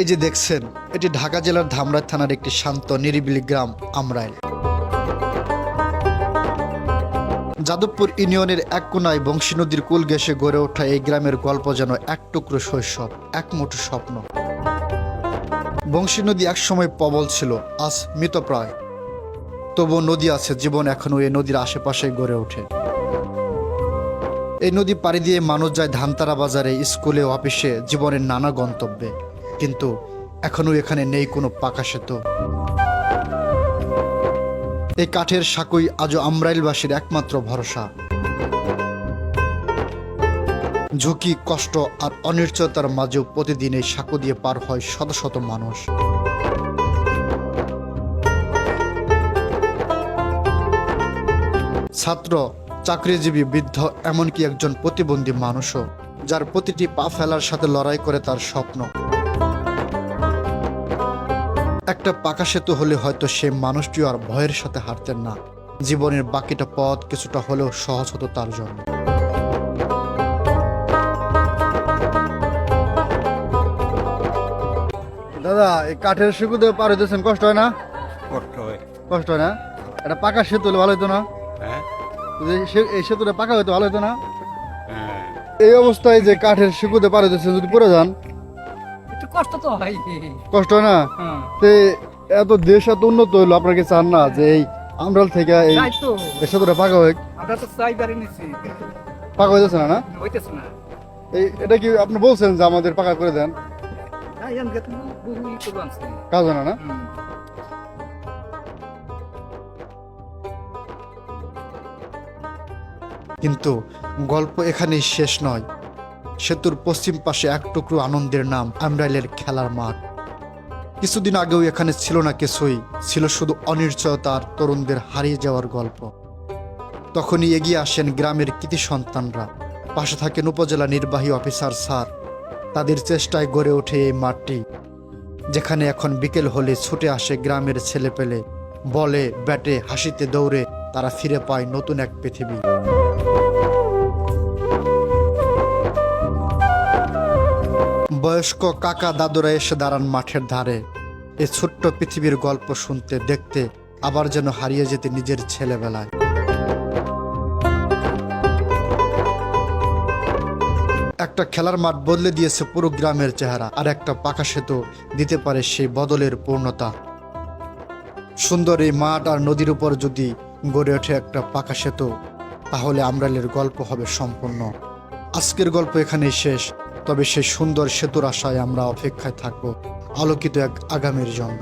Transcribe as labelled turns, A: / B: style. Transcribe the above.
A: এই যে দেখছেন, এটি ঢাকা জেলার ধামরাই থানার একটি শান্ত, নিরিবিলি গ্রাম, আমরাইল। যাদবপুর ইউনিয়নের এক কোনায় বংশী নদীর কুল ঘেঁষে গড়ে ওঠা এই গ্রামের গল্প যেন এক টুকরো শৈশব, এক মুঠো স্বপ্ন। বংশী নদী একসময় প্রবল ছিল, আজ মৃতপ্রায়। তবুও নদী আছে, জীবন এখনও এই নদীর আশেপাশে গড়ে ওঠে। এই নদী পাড়ি দিয়ে মানুষ যায় ধানতারা বাজারে, স্কুলে, অফিসে, জীবনের নানা গন্তব্যে। কিন্তু এখনও এখানে নেই কোনো পাকা সেতু। এই কাঠের সাকুই আজও আমরাইলবাসীর একমাত্র ভরসা। ঝুঁকি, কষ্ট আর অনিশ্চয়তার মাঝেও প্রতিদিন এই সাঁকো দিয়ে পার হয় শত শত মানুষ। ছাত্র, চাকরিজীবী, বৃদ্ধ, এমনকি একজন প্রতিবন্ধী মানুষও, যার প্রতিটি পা ফেলার সাথে লড়াই করে তার স্বপ্ন। একটা পাকা সেতু হলে হয়তো সে মানুষটিও আর ভয়ের সাথে হারতেন না। জীবনের বাকিটা পথ কিছুটা হলেও সহজ হতো তার জন্য। দাদা এই কাঠের সেতুতে পার হইতেছেন কষ্ট হয় না?
B: কষ্ট হয়।
A: কষ্ট হয় না? এটা পাকা সেতু হলে ভালো হতো না?
B: হ্যাঁ।
A: এই সেতুটা পাকা হইতো ভালো হতো না?
B: হ্যাঁ।
A: এই অবস্থায় যে কাঠের সেতুতে পার হইতেছেন যদি পড়ে যান
C: কষ্ট তো হয়।
A: কষ্ট না?
C: হ্যাঁ।
A: তে এত দেশ এত উন্নত হইল আপনার কি চান না যে এই আমরাল থেকে এই এই সেতুটা পাকা হয়ে
C: আমরা তো চাই বাড়ি নিছি।
A: পাকা হইতেছে না না?
C: হইতেছে না।
A: এই এটা কি আপনি বলছেন যে আমাদের পাকা করে দেন? কাজ না না? কিন্তু গল্প এখানেই শেষ নয়। সেতুর পশ্চিম পাশে এক টুকরো আনন্দের নাম আমরাইলের খেলার মাঠ। কিছুদিন আগেও এখানে ছিল না কিছুই, ছিল শুধু অনিশ্চয়তা আর তরুণদের হারিয়ে যাওয়ার গল্প। তখনই এগিয়ে আসেন গ্রামের কৃতি সন্তানরা। পাশে থাকেন উপজেলা নির্বাহী অফিসার স্যার। তাদের চেষ্টায় গড়ে ওঠে এই মাঠটি, যেখানে এখন বিকেল হলে ছুটে আসে গ্রামের ছেলেপেলে। বলে, ব্যাটে, হাসিতে, দৌড়ে তারা ফিরে পায় নতুন এক পৃথিবী। বয়স্ক কাকা দাদুরা এসে দাঁড়ান মাঠের ধারে। এই ছোট্ট পৃথিবীর গল্প শুনতে, দেখতে, আবার যেন হারিয়ে যেতে নিজের ছেলেবেলায়। একটা খেলার মাঠ বদলে দিয়েছে পুরো গ্রামের চেহারা, আর একটা পাকা সেতু দিতে পারে সেই বদলের পূর্ণতা। সুন্দর এই মাঠ আর নদীর উপর যদি গড়ে ওঠে একটা পাকা সেতু, তাহলে আমরালের গল্প হবে সম্পূর্ণ। আজকের গল্প এখানেই শেষ। তবে সেই সুন্দর সেতুর আশায় আমরা অপেক্ষায় থাকব আলোকিত এক আগামীর জন্য।